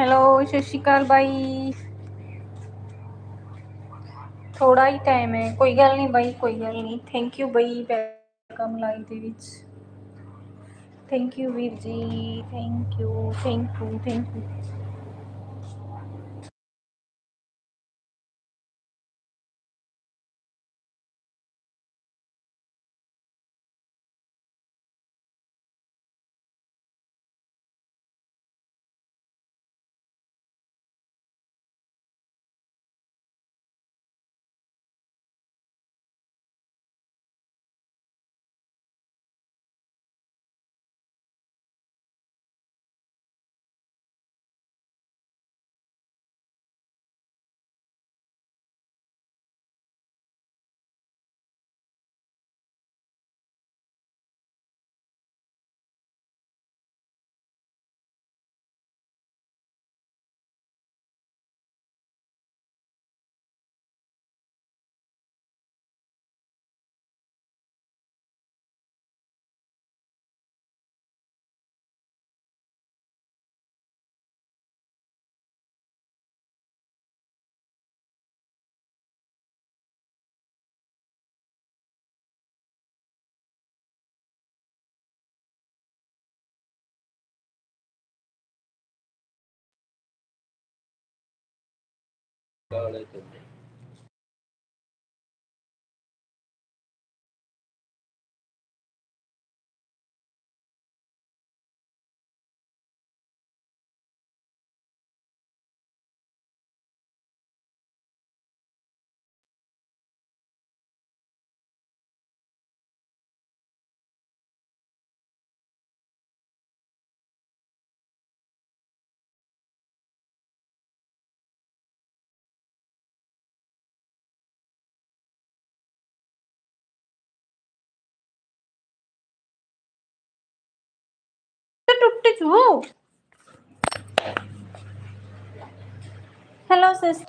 Hello ਸਤਿ ਸ਼੍ਰੀ ਅਕਾਲ ਬਾਈ ਥੋੜਾ ਹੀ time ਹੈ ਕੋਈ ਗੱਲ ਨਹੀਂ ਬਾਈ ਕੋਈ ਗੱਲ ਨਹੀਂ ਥੈਂਕ ਯੂ ਬਈ ਵੈਲਕਮ ਲਾਈਵ ਦੇ ਵਿੱਚ। ਥੈਂਕ ਯੂ ਵੀਰ ਜੀ thank you thank you thank you ਕਾਲੇ ਤੇ ਟੁੱਟ ਜੂ ਹੈਲੋ ਸਿਸ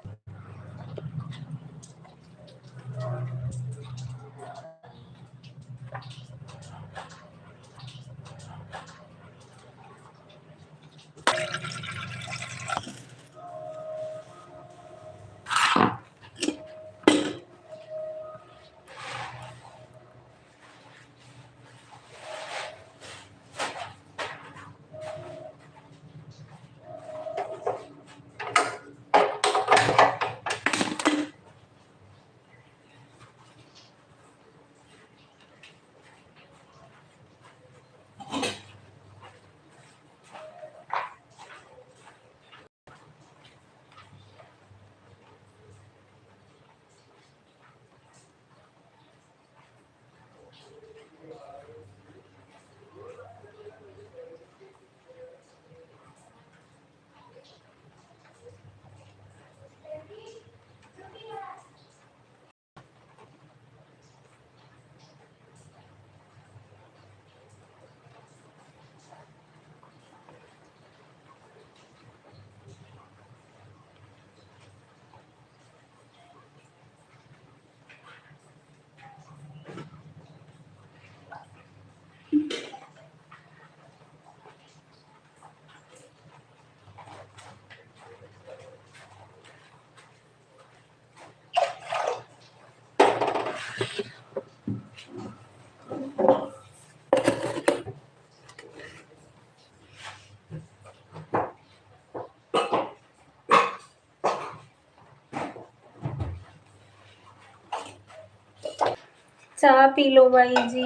ਚਾਹ ਪੀ ਲਓ ਬਾਈ ਜੀ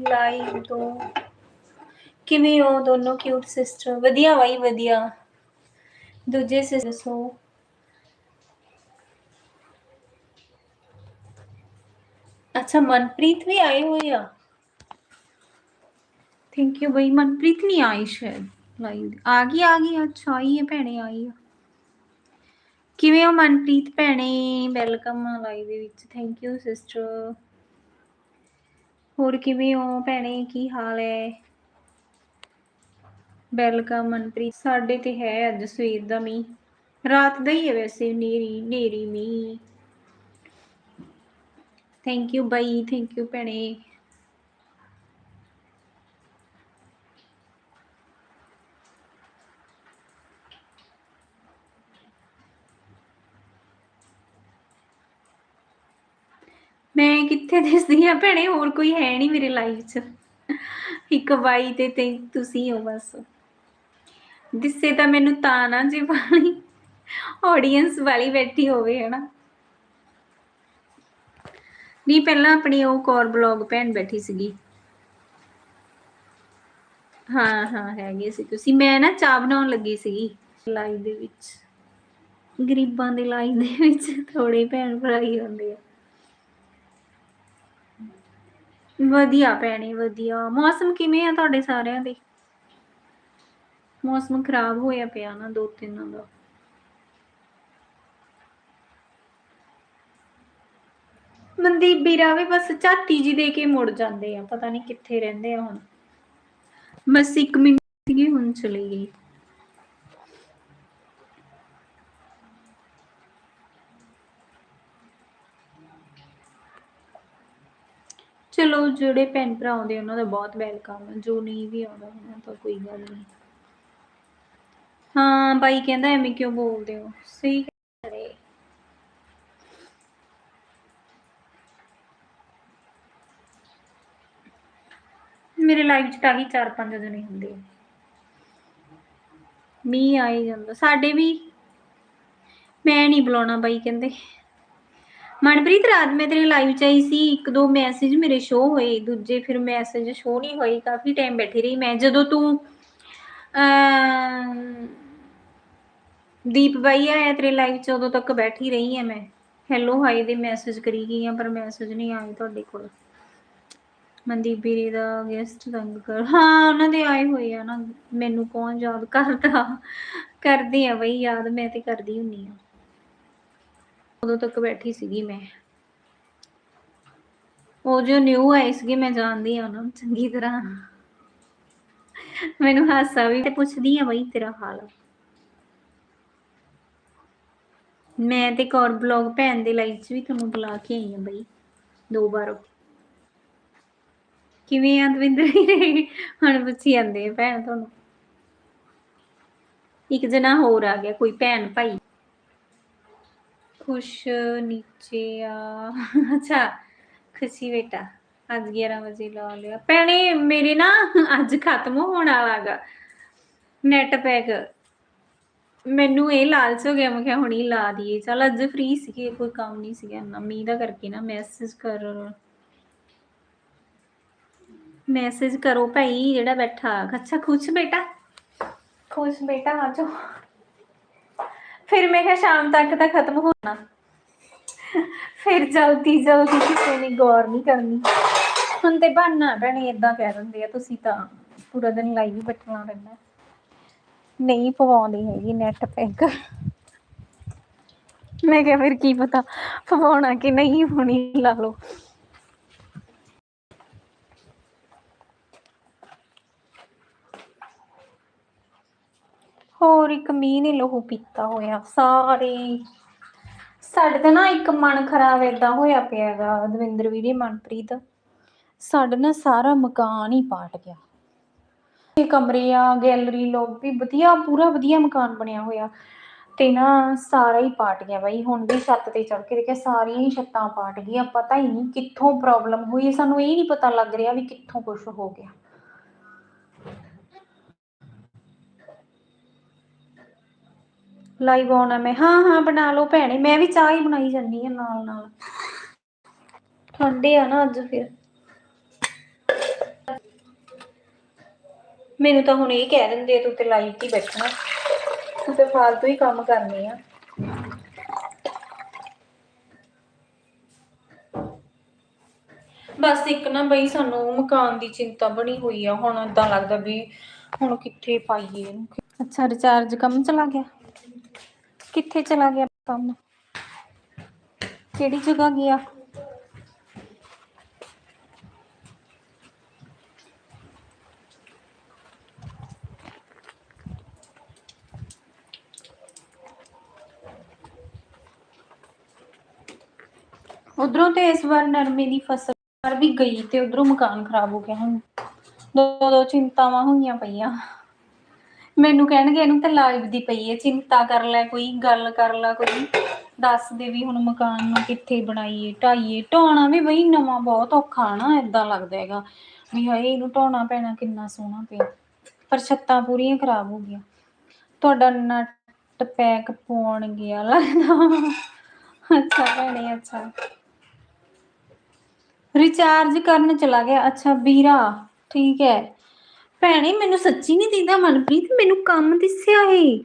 ਲਾਈਵ ਤੋਂ ਕਿਵੇਂ ਹੋ ਦੋਨੋਂ ਕਿਊਟ ਸਿਸਟਰ ਵਧੀਆ ਬਾਈ, ਵਧੀਆ। ਦੂਜੇ ਸਿਸਟਰ ਦੱਸੋ। ਅੱਛਾ, ਮਨਪ੍ਰੀਤ ਵੀ ਆਏ ਹੋਏ ਆ? ਥੈਂਕ ਯੂ ਬਈ, ਮਨਪ੍ਰੀਤ ਨਹੀਂ ਆਈ ਸ਼ਾਇਦ ਲਾਈਵ ਆ ਗਈ ਆ ਗਈ, ਅੱਛਾ, ਆਈ ਹੈ, ਭੈਣੇ ਆਈ ਆ। ਕਿਵੇਂ ਹੋ ਮਨਪ੍ਰੀਤ ਭੈਣੇ? ਵੈਲਕਮ ਲਾਈਵ ਦੇ ਵਿੱਚ। ਥੈਂਕ ਯੂ ਸਿਸਟਰ ਹੋਰ ਕਿਵੇਂ ਹੋ ਭੈਣੇ? ਕੀ ਹਾਲ ਹੈ ਵੈਲਕਮ ਮਨਪ੍ਰੀਤ, ਸਾਡੇ ਤੇ ਹੈ ਅੱਜ ਸਵੇਰ ਦਾ ਮੀਂਹ। ਰਾਤ ਦਾ ਹੀ ਹੈ ਵੈਸੇ ਨੇਰੀ ਨੇਰੀ ਮੀਂਹ। ਥੈਂਕ ਯੂ ਬਾਈ ਥੈਂਕ ਯੂ ਭੈਣੇ। ਮੈਂ ਕਿੱਥੇ ਦਿਸਦੀ ਆ ਭੈਣੇ, ਹੋਰ ਕੋਈ ਹੈ ਨਹੀਂ ਮੇਰੇ ਲਾਈਫ 'ਚ। ਇੱਕ ਬਾਈ ਤੇ ਤੇ ਤੁਸੀਂ ਹੋ ਬਸ। ਦਿਸੇ ਤਾਂ ਮੈਨੂੰ ਤਾਂ ਨਾ ਜੇ ਵਾਲੀ ਆਡੀਅנס ਵਾਲੀ ਬੈਠੀ ਹੋਵੇ, ਹਨਾ। ਨਹੀਂ, ਪਹਿਲਾਂ ਆਪਣੀ ਉਹ ਕੋਰ ਬਲੌਗ ਭੈਣ ਬੈਠੀ ਸੀਗੀ। ਹਾਂ ਹਾਂ, ਹੈਗੇ ਸੀ ਤੁਸੀਂ। ਮੈਂ ਨਾ ਚਾਹ ਬਣਾਉਣ ਲੱਗੀ ਸੀਗੀ। ਲਾਈਵ ਦੇ ਵਿੱਚ। ਗਰੀਬਾਂ ਦੇ ਲਾਈਵ ਦੇ ਵਿੱਚ ਥੋੜੇ ਭੈਣ ਭਰਾ ਹੀ ਹੁੰਦੇ ਆ। ਵਧੀਆ ਭੈਣੇ, ਵਧੀਆ। ਮੌਸਮ ਕਿਵੇਂ ਆ ਤੁਹਾਡੇ ਸਾਰਿਆਂ ਦੇ? ਮੌਸਮ ਖਰਾਬ ਹੋਇਆ ਪਿਆ ਨਾ ਦੋ ਤਿੰਨਾਂ ਦਾ। ਮਨਦੀਪ ਵੀਰਾ ਵੀ ਬਸ ਝਾਤੀ ਜੀ ਦੇ ਕੇ ਮੁੜ ਜਾਂਦੇ ਆ, ਪਤਾ ਨਹੀਂ ਕਿੱਥੇ ਰਹਿੰਦੇ ਆ ਹੁਣ। ਬਸ 1 ਮਿੰਟ ਸੀਗੀ, ਹੁਣ ਚਲੀ ਗਈ। ਚਲੋ ਜਿਹੜੇ ਭੈਣ ਭਰਾ ਆਉਂਦੇ, ਉਹਨਾਂ ਦਾ ਬਹੁਤ ਵੈਲਕਮ ਹੈ ਜੋ ਨਹੀਂ ਵੀ ਆਉਂਦਾ, ਉਹਨਾਂ ਤਾਂ ਕੋਈ ਗੱਲ ਨਹੀਂ। ਹਾਂ, ਬਾਈ ਕਹਿੰਦਾ ਐਵੇਂ ਕਿਉਂ ਬੋਲਦੇ ਹੋ? ਸਹੀ ਕਰੇ ਮੇਰੇ ਲਾਈਫ 'ਚ ਤਾਂ ਹੀ ਚਾਰ ਪੰਜ ਜਣੇ ਹੁੰਦੇ ਆ। ਮੀਂਹ ਆਈ ਜਾਂਦਾ। ਸਾਡੇ ਵੀ ਮੈਂ ਨਹੀਂ ਬੁਲਾਉਣਾ ਬਾਈ ਕਹਿੰਦੇ। ਮਨਪ੍ਰੀਤ, ਰਾਤ ਮੈਂ ਤੇਰੇ ਲਾਈਵ ਚ ਆਈ ਸੀ। ਇੱਕ ਦੋ ਮੈਸੇਜ ਮੇਰੇ ਸ਼ੋ ਹੋਏ, ਦੂਜੇ ਫਿਰ ਮੈਸੇਜ ਸ਼ੋ ਨਹੀਂ ਹੋਏ। ਕਾਫੀ ਟਾਈਮ ਬੈਠੀ ਰਹੀ ਮੈਂ। ਜਦੋਂ ਤੂੰ ਦੀਪ ਬਾਈ ਆਇਆ ਤੇਰੇ ਲਾਈਵ ਚ, ਉਦੋਂ ਤੱਕ ਬੈਠੀ ਰਹੀ ਆ ਮੈਂ। ਹੈਲੋ ਹਾਈ ਦੇ ਮੈਸੇਜ ਕਰੀ ਗਈ ਆ ਪਰ ਮੈਸੇਜ ਨਹੀਂ ਆਏ ਤੁਹਾਡੇ ਕੋਲ। ਮਨਦੀਪ ਵੀਰੇ ਦਾ ਗੈਸਟ ਤੰਗ ਕਰ। ਹਾਂ, ਉਹਨਾਂ ਦੇ ਆਏ ਹੋਏ ਆ ਨਾ। ਮੈਨੂੰ ਕੌਣ ਯਾਦ ਕਰਦਾ? ਕਰਦੇ ਆ ਬਈ, ਯਾਦ ਮੈਂ ਤੇ ਕਰਦੀ ਹੁੰਨੀ ਆ। ਉਦੋਂ ਤੱਕ ਬੈਠੀ ਸੀਗੀ ਮੈਂ। ਉਹ ਜੋ ਨਿਊ ਆਏ ਸੀਗੇ, ਮੈਂ ਜਾਣਦੀ ਆ ਉਹਨਾਂ ਨੂੰ ਚੰਗੀ ਤਰ੍ਹਾਂ। ਮੈਨੂੰ ਹਾਸਾ ਵੀ ਪੁੱਛਦੀ ਆ ਬਈ ਤੇਰਾ ਹਾਲ। ਮੈਂ ਤੇ ਕੌਰ ਬਲੌਗ ਭੈਣ ਦੇ ਲਾਈਵ 'ਚ ਵੀ ਤੁਹਾਨੂੰ ਬੁਲਾ ਕੇ ਆਈ ਆ ਬਈ, ਦੋ ਵਾਰ। ਕਿਵੇਂ ਆ ਦਵਿੰਦਰ ਹੁਣ ਪੁੱਛੀ ਜਾਂਦੇ ਭੈਣ ਤੁਹਾਨੂੰ। ਇੱਕ ਜਣਾ ਹੋਰ ਆ ਗਿਆ, ਕੋਈ ਭੈਣ ਭਾਈ। ਖੁਸ਼ ਨੀਚੇ ਆ। ਅੱਛਾ, ਖੁਸ਼ੀ ਬੇਟਾ, ਅੱਜ 11 ਵਜੇ ਲਾ ਲਿਆ। ਭੈਣੇ, ਮੇਰੇ ਨਾ ਅੱਜ ਖਤਮ ਹੋਣ ਵਾਲਾਗਾ ਨੈਟ ਪੈਕ ਮੈਨੂੰ ਇਹ ਲਾਲਚ ਹੋ ਗਿਆ, ਮੈਂ ਕਿਹਾ ਹੁਣੀ ਲਾ ਦਈਏ। ਚਲ ਅੱਜ ਫ੍ਰੀ ਸੀਗੇ, ਕੋਈ ਕੰਮ ਨਹੀਂ ਸੀਗਾ ਨਾ ਮੀਂਹ ਦਾ ਕਰਕੇ ਨਾ ਮੈਸੇਜ ਕਰ। ਮੈਸੇਜ ਕਰੋ ਭਾਈ, ਜਿਹੜਾ ਬੈਠਾ। ਅੱਛਾ, ਖੁਸ਼ ਬੇਟਾ? ਖੁਸ਼ ਬੇਟਾ ਆ ਫਿਰ ਮੈਂ ਕਿਹਾ ਸ਼ਾਮ ਤੱਕ ਤਾਂ ਖਤਮ ਹੋਣਾ। ਫਿਰ ਜਲਦੀ ਜਲਦੀ ਕਿਸੇ ਨੇ ਗੌਰ ਨਹੀਂ ਕਰਨੀ। ਹੁਣ ਤੇ ਬਹਾਨਾ ਭੈਣੇ ਇਦਾਂ ਕਹਿ ਦਿੰਦੇ ਆ, ਤੁਸੀਂ ਤਾਂ ਪੂਰਾ ਦਿਨ ਲਾਈਵ ਹੀ ਬੈਠਣਾ ਰਹਿੰਦਾ। ਨਹੀਂ ਪਵਾਉਂਦੀ ਹੈਗੀ ਨੈਟ ਪੈਕ ਮੈਂ ਕਿਹਾ ਫਿਰ ਕੀ ਪਤਾ, ਪਵਾਉਣਾ ਕਿ ਨਹੀਂ, ਹੋਣੀ ਲਾ ਲਓ। ਹੋਰ ਇੱਕ ਮੀਂਹ ਨੇ ਲਹੂ ਪੀਤਾ ਹੋਇਆ, ਸਾਰੇ। ਸਾਡੇ ਤਾਂ ਨਾ ਇੱਕ ਮਨ ਖਰਾਬ ਏਦਾਂ ਹੋਇਆ ਪਿਆਗਾ ਦਵਿੰਦਰ ਵੀਰੇ, ਮਨਪ੍ਰੀਤ। ਸਾਡਾ ਨਾ ਸਾਰਾ ਮਕਾਨ ਹੀ ਪਾਟ ਗਿਆ। ਇਹ ਕਮਰੇ ਆ, ਗੈਲਰੀ, ਲੋਬੀ, ਵਧੀਆ, ਪੂਰਾ ਵਧੀਆ ਮਕਾਨ ਬਣਿਆ ਹੋਇਆ। ਤੇ ਨਾ ਸਾਰਾ ਹੀ ਪਾਟ ਗਿਆ ਬਾਈ, ਹੁਣ ਵੀ ਛੱਤ ਤੇ ਚੜ ਕੇ ਦੇਖਿਆ, ਸਾਰੀਆਂ ਹੀ ਛੱਤਾਂ ਪਾਟ ਗਈਆਂ। ਪਤਾ ਹੀ ਨਹੀਂ ਕਿੱਥੋਂ ਪ੍ਰੋਬਲਮ ਹੋਈ ਸਾਨੂੰ ਇਹ ਨਹੀਂ ਪਤਾ ਲੱਗ ਰਿਹਾ ਵੀ ਕਿੱਥੋਂ ਕੁਝ ਹੋ ਗਿਆ। ਲਾਈਵ ਆਉਣਾ ਮੈਂ। ਹਾਂ ਹਾਂ, ਬਣਾ ਲਓ ਭੈਣੇ, ਮੈਂ ਵੀ ਚਾਹ ਹੀ ਬਣਾਈ ਜਾਂਦੀ ਆ ਨਾਲ ਨਾਲ। ਠੰਡੇ ਆ ਨਾ ਅੱਜ ਫਿਰ। ਮੈਨੂੰ ਤਾਂ ਹੁਣ ਇਹ ਕਹਿ ਦਿੰਦੇ ਤੂੰ ਤੇ ਲਾਈਵ ਹੀ ਬੈਠਣਾ ਤੂੰ ਤੇ ਫਾਲਤੂ ਹੀ ਕੰਮ ਕਰਨੇ ਆ। ਬਸ ਇੱਕ ਨਾ ਬਈ ਸਾਨੂੰ ਮਕਾਨ ਦੀ ਚਿੰਤਾ ਬਣੀ ਹੋਈ ਆ। ਹੁਣ ਏਦਾਂ ਲੱਗਦਾ ਵੀ ਹੁਣ ਕਿੱਥੇ ਪਾਈਏ ਇਹਨੂੰ। ਅੱਛਾ ਰਿਚਾਰਜ ਕੰਮ ਚਲਾ ਗਿਆ? ਕਿੱਥੇ ਚਲਾ ਗਿਆ ਕੰਮ ਕਿਹੜੀ ਜਗ੍ਹਾ ਗਿਆ ਉਧਰੋਂ ਤੇ ਇਸ ਵਾਰ ਨਰਮੇ ਦੀ ਫਸਲ ਪਰ ਵੀ ਗਈ ਤੇ ਉਧਰੋਂ ਮਕਾਨ ਖਰਾਬ ਹੋ ਗਿਆ ਹੁਣ ਦੋ ਦੋ ਚਿੰਤਾਵਾਂ ਹੋਈਆਂ ਪਈਆਂ ਮੈਨੂੰ ਕਹਿਣਗੇ ਇਹਨੂੰ ਤਾਂ ਲਾਈਵ ਦੀ ਪਈ ਹੈ, ਚਿੰਤਾ ਕਰ ਲੈ ਕੋਈ, ਗੱਲ ਕਰ ਲੈ ਕੋਈ। ਦੱਸ ਦੇ ਵੀ ਹੁਣ ਮਕਾਨ ਨੂੰ ਕਿੱਥੇ ਬਣਾਈਏ, ਢਾਈਏ। ਢਾਉਣਾ ਵੀ ਬਈ ਨਵਾਂ ਬਹੁਤ ਔਖਾ ਨਾ ਇਦਾਂ ਲੱਗਦਾ ਹੈਗਾ। ਵੀ ਹਾਏ, ਇਹਨੂੰ ਢਾਉਣਾ ਪੈਣਾ ਕਿੰਨਾ ਸੋਹਣਾ ਪਿਆ। ਪਰ ਛੱਤਾਂ ਪੂਰੀਆਂ ਖਰਾਬ ਹੋ ਗਈਆਂ। ਤੁਹਾਡਾ ਨਟ ਪੈਕ ਪਾਉਣ ਗਿਆ ਲੱਗਦਾ। ਅੱਛਾ ਭੈਣੇ, ਅੱਛਾ। ਰਿਚਾਰਜ ਕਰਨ ਚਲਾ ਗਿਆ। ਅੱਛਾ, ਵੀਰਾ, ਠੀਕ ਹੈ। ਭੈਣੇ, ਮੈਨੂੰ ਸੱਚੀ ਨਹੀਂ ਦਿੰਦਾ ਮਨਪ੍ਰੀਤ, ਮੈਨੂੰ ਕੰਮ ਦਿਸਿਆ ਏ।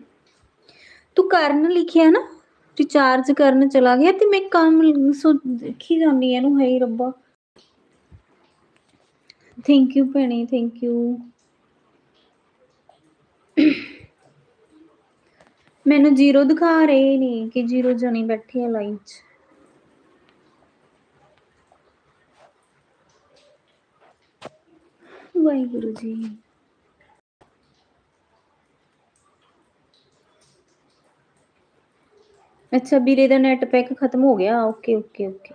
ਤੂੰ ਕਰਨ ਲਿਖਿਆ ਨਾ ਰਿਚਾਰਜ ਕਰਨ ਚਲਾ ਗਿਆ ਤੇ ਮੈਂ ਕੰਮ ਸੋ ਦੇਖੀ ਜਾਂਦੀ ਐ ਇਹਨੂੰ ਹੈ ਰੱਬਾ। ਥੈਂਕ ਯੂ ਭੈਣੇ ਥੈਂਕ ਯੂ ਮੈਨੂੰ ਜ਼ੀਰੋ ਦਿਖਾ ਰਹੇ ਨੇ ਕਿ ਜ਼ੀਰੋ ਜਣੇ ਬੈਠੇ ਆ ਲਾਈਨ 'ਚ। ਵਾਹਿਗੁਰੂ ਜੀ। ਅੱਛਾ, ਵੀਰੇ ਦਾ ਨੈਟ ਪੈਕ ਖਤਮ ਹੋ ਗਿਆ। Okay okay okay.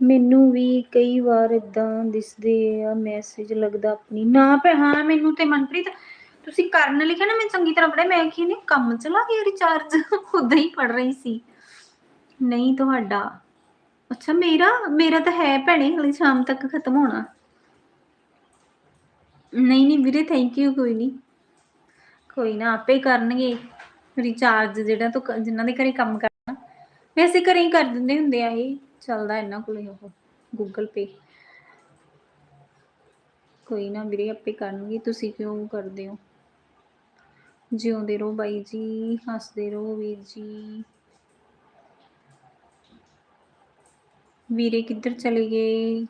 ਮੈਨੂੰ ਵੀ ਕਈ ਵਾਰ ਇਦਾਂ ਦਿਸਦੇ ਆ, ਮੈਸੇਜ ਲੱਗਦਾ ਆਪਣੀ। ਨਾ ਭੈ ਹਾਂ, ਮੈਨੂੰ ਤੇ ਮਨਪ੍ਰੀਤ ਤੁਸੀਂ ਕਰਨ ਲਿਖਿਆ ਨਾ ਮੈਂ ਚੰਗੀ ਤਰ੍ਹਾਂ ਪੜਿਆ ਮੈਂ ਕੀ ਨੇ, ਕੰਮ ਚਲਾ ਗਿਆ ਰਿਚਾਰਜ ਉਦਾਂ ਹੀ ਪੜ ਰਹੀ ਸੀ। ਨਹੀਂ ਤੁਹਾਡਾ। ਅੱਛਾ, ਮੇਰਾ? ਮੇਰਾ ਤਾਂ ਹੈ ਭੈਣੇ, ਹਲੇ ਸ਼ਾਮ ਤੱਕ ਖਤਮ ਹੋਣਾ। ਨਹੀਂ ਨਹੀਂ ਵੀਰੇ ਥੈਂਕ ਯੂ ਕੋਈ ਨਹੀਂ। ਕੋਈ ਨਾ, ਆਪੇ ਕਰਨਗੇ। ਰਿਚਾਰਜ ਜਿਹੜਾ ਤੂੰ ਜਿਨ੍ਹਾਂ ਦੇ ਘਰੇ ਕੰਮ ਕਰਨਾ। ਵੈਸੇ ਘਰੇ ਹੀ ਕਰ ਦਿੰਦੇ ਹੁੰਦੇ ਆ ਇਹ, ਚੱਲਦਾ ਇਹਨਾਂ ਕੋਲੇ ਉਹ ਗੂਗਲ ਪੇ ਕੋਈ ਨਾ ਵੀਰੇ, ਆਪੇ ਕਰਨਗੇ, ਤੁਸੀਂ ਕਿਉਂ ਕਰਦੇ ਹੋ? ਜਿਉਂਦੇ ਰਹੋ ਬਾਈ ਜੀ, ਹੱਸਦੇ ਰਹੋ ਵੀਰ ਜੀ। ਵੀਰੇ ਕਿੱਧਰ ਚਲੇ ਗਏ?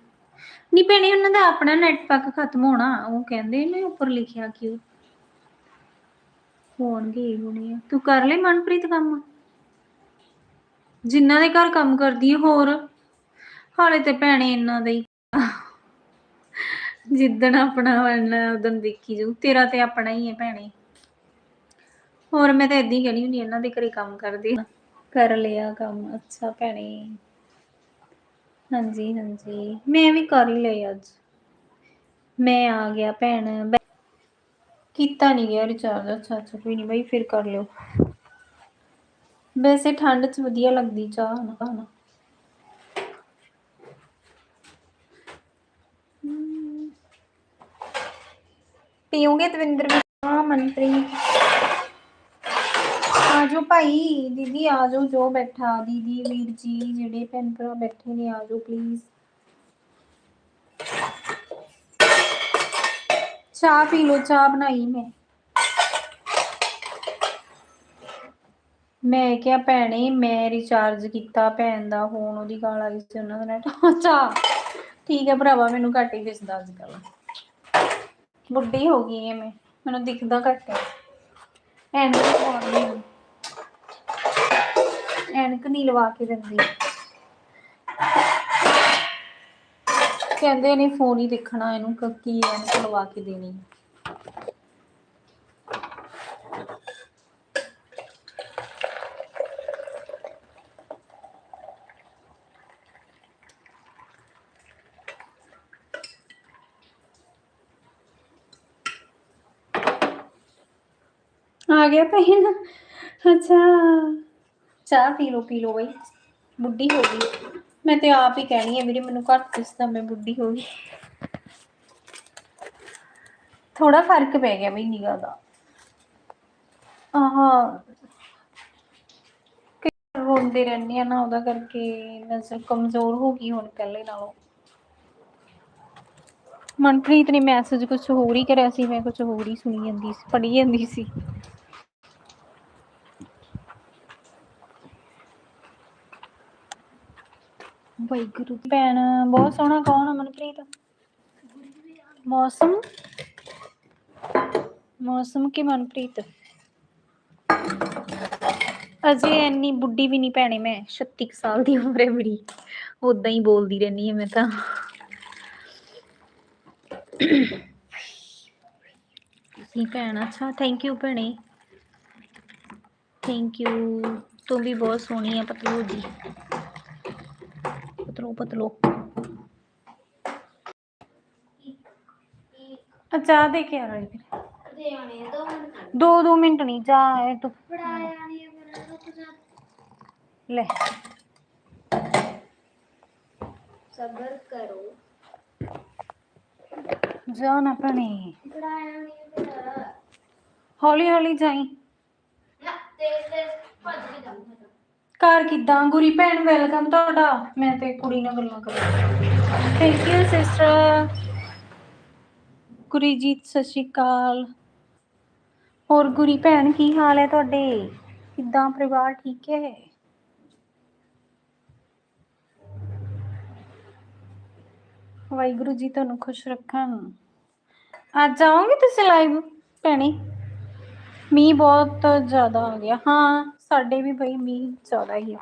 ਨਹੀਂ ਭੈਣੇ, ਉਹਨਾਂ ਦਾ ਆਪਣਾ ਨੈਟ ਪੈਕ ਖਤਮ ਹੋਣਾ, ਉਹ ਕਹਿੰਦੇ ਨੇ ਉੱਪਰ ਲਿਖਿਆ ਕਿਉਂ ਹੋਣਗੇ ਹੋਣੇ ਤੂੰ ਕਰ ਲੈ ਮਨਪ੍ਰੀਤ ਕੰਮ। ਜਿਨ੍ਹਾਂ ਦੇ ਘਰ ਕੰਮ ਕਰਦੀ ਹੈ ਹੋਰ? ਹਾਲੇ ਤੇ ਭੈਣੇ ਇਹਨਾਂ ਦਾ ਹੀ। ਜਿੱਦਣ ਆਪਣਾ ਬਣਨਾ ਉਦੋਂ ਦੇਖੀ ਜਾਊ। ਤੇਰਾ ਤੇ ਆਪਣਾ ਹੀ ਹੈ ਭੈਣੇ। ਹੋਰ ਮੈਂ ਤਾਂ ਏਦਾਂ ਹੀ ਕਹਿਣੀ ਹੁੰਦੀ ਇਹਨਾਂ ਦੇ ਘਰੇ ਕੰਮ ਕਰਦੀ ਕਰ ਲਿਆ ਕੰਮ, ਅੱਛਾ ਭੈਣੇ। ਹਾਂਜੀ ਹਾਂਜੀ। ਮੈਂ ਵੀ ਕਰ ਹੀ ਲਿਆ ਅੱਜ। ਮੈਂ ਆ ਗਿਆ ਭੈਣ। ਬੈ- ਕੀਤਾ ਨਹੀਂ ਗਿਆ ਰਿਚਾਰਜ ਅੱਛਾ ਅੱਛਾ, ਕੋਈ ਨਹੀਂ ਬਾਈ, ਫਿਰ ਕਰ ਲਿਓ। ਵੈਸੇ ਠੰਡ 'ਚ ਵਧੀਆ ਲੱਗਦੀ ਚਾਹ ਨਾ ਹਨਾ ਹਮ। ਦਵਿੰਦਰ ਵੀ? ਹਾਂ, ਮਨਪ੍ਰੀਤ। ਆ ਜਾਓ ਭਾਈ, ਦੀਦੀ ਆਜੋ, ਜੋ ਬੈਠਾ, ਦੀਦੀ, ਵੀਰ ਜੀ, ਜਿਹੜੇ ਭੈਣ ਭਰਾ ਬੈਠੇ ਨੇ ਆ ਪਲੀਜ਼ ਚਾਹ ਪੀ ਲਓ, ਚਾਹ ਬਣਾਈ ਮੈਂ। ਮੈਂ ਕਿਹਾ, ਭੈਣੇ, ਮੈਂ ਰਿਚਾਰਜ ਕੀਤਾ ਭੈਣ ਦਾ ਫੋਨ ਉਹਦੀ ਗਾਲ ਆਈ ਸੀ ਉਹਨਾਂ ਦਾ ਨੈਟ ਅੱਛਾ ਠੀਕ ਹੈ ਭਰਾਵਾ, ਮੈਨੂੰ ਘੱਟ ਹੀ ਦਿਸਦਾ ਅੱਜ ਕੱਲ ਬੁੱਢੀ ਹੋ ਗਈ ਐ ਮੈਂ, ਮੈਨੂੰ ਦਿਖਦਾ ਘੱਟ। ਹੈ ਐਨਕ ਲਵਾਉਣੀ ਆ। ਐਨਕ ਨਹੀਂ ਲਵਾ ਕੇ ਦਿੰਦੀ ਕਹਿੰਦੇ ਨੇ ਫੋਨ ਹੀ ਦੇਖਣਾ ਇਹਨੂੰ ਕ- ਕੀ ਐਨਕ ਲਵਾ ਕੇ ਦੇਣੀ ਆ ਗਿਆ ਭੈਣ। ਅੱਛਾ। ਚਾਹ ਪੀ ਲੋ ਪੀ ਲਓ ਬਈ। ਬੁੱਢੀ ਹੋ ਗਈ। ਮੈਂ ਤੇ ਆਪ ਹੀ ਕਹਿਣੀ ਹੈ ਵੀਰੇ, ਮੈਨੂੰ ਘੱਟ ਦਿਸਦਾ ਮੈਂ ਬੁੱਢੀ ਹੋ ਗਈ। ਥੋੜਾ ਫ਼ਰਕ ਪੈ ਗਿਆ ਬਈ ਨਿਗਾਹ ਦਾ। ਆਹ। ਰੋਂਦੇ ਰਹਿੰਦੇ ਆ ਨਾ, ਉਹਦਾ ਕਰਕੇ ਨਜ਼ਰ ਕਮਜ਼ੋਰ ਹੋ ਗਈ ਹੁਣ ਪਹਿਲੇ ਨਾਲੋਂ। ਮਨਪ੍ਰੀਤ ਨੇ ਮੈਸੇਜ ਕੁਝ ਹੋਰ ਹੀ ਕਰਿਆ ਸੀ, ਮੈਂ ਕੁਝ ਹੋਰ ਹੀ ਸੁਣੀ ਜਾਂਦੀ ਸੀ, ਪੜ੍ਹੀ ਜਾਂਦੀ ਸੀ। ਵਾਹਿਗੁਰੂ ਦੀ ਭੈਣ, ਬਹੁਤ ਸੋਹਣਾ ਕੌਣ ਆ ਮਨਪ੍ਰੀਤ? ਮੌਸਮ? ਮੌਸਮ ਕਿ ਮਨਪ੍ਰੀਤ? ਅਜੇ ਇੰਨੀ ਬੁੱਢੀ ਵੀ ਨਹੀਂ ਭੈਣੇ ਮੈਂ 36 ਸਾਲ ਦੀ ਉਮਰ ਹੈ ਮੇਰੀ। ਉਦਾਂ ਹੀ ਬੋਲਦੀ ਰਹਿੰਦੀ ਹਾਂ ਮੈਂ ਤਾਂ। ਤੁਸੀਂ ਭੈਣ, ਅੱਛਾ ਥੈਂਕ ਯੂ ਭੈਣੇ। ਥੈਂਕ ਯੂ ਤੂੰ ਵੀ ਬਹੁਤ ਸੋਹਣੀ ਆ ਪਤਲੂ ਜੀ। ਪਤਲੋ ਪਤਲੋ ਆ ਚਾਹ ਦੇ ਕੇ ਆ ਰਹੀ ਫਿਰ ਦੇ ਆਣੇ ਦੋ ਮਿੰਟ ਦੋ ਦੋ ਮਿੰਟ ਨਹੀਂ ਜਾ ਇਹ ਤੂੰ ਫੜਾਇਆ ਨਹੀਂ ਫਿਰ ਘਰ ਕਿਦਾਂ? ਗੁਰੀ ਭੈਣ ਵੈਲਕਮ ਤੁਹਾਡਾ। ਮੈਂ ਤੇ ਕੁੜੀ ਨਾਲ ਗੱਲਾਂ ਕਰਾਂ ਥੈਂਕ ਯੂ ਸਿਸਟਰ ਗੁਰੀਜੀਤ, ਸਤਿ ਸ਼੍ਰੀ ਅਕਾਲ। ਹੋਰ ਗੁਰੀ ਭੈਣ, ਕੀ ਹਾਲ ਹੈ ਤੁਹਾਡੇ? ਕਿੱਦਾਂ ਪਰਿਵਾਰ ਠੀਕ ਹੈ? ਵਾਹਿਗੁਰੂ ਜੀ ਤੁਹਾਨੂੰ ਖੁਸ਼ ਰੱਖਣ। ਅੱਜ ਆਓਗੇ ਤੁਸੀਂ ਲਾਈਵ ਭੈਣੀ, ਮੀਂਹ ਬਹੁਤ ਜ਼ਿਆਦਾ ਆ ਗਿਆ। ਹਾਂ ਸਾਡੇ ਵੀ ਬਈ ਮੀਂਹ ਜ਼ਿਆਦਾ ਹੀ ਆ।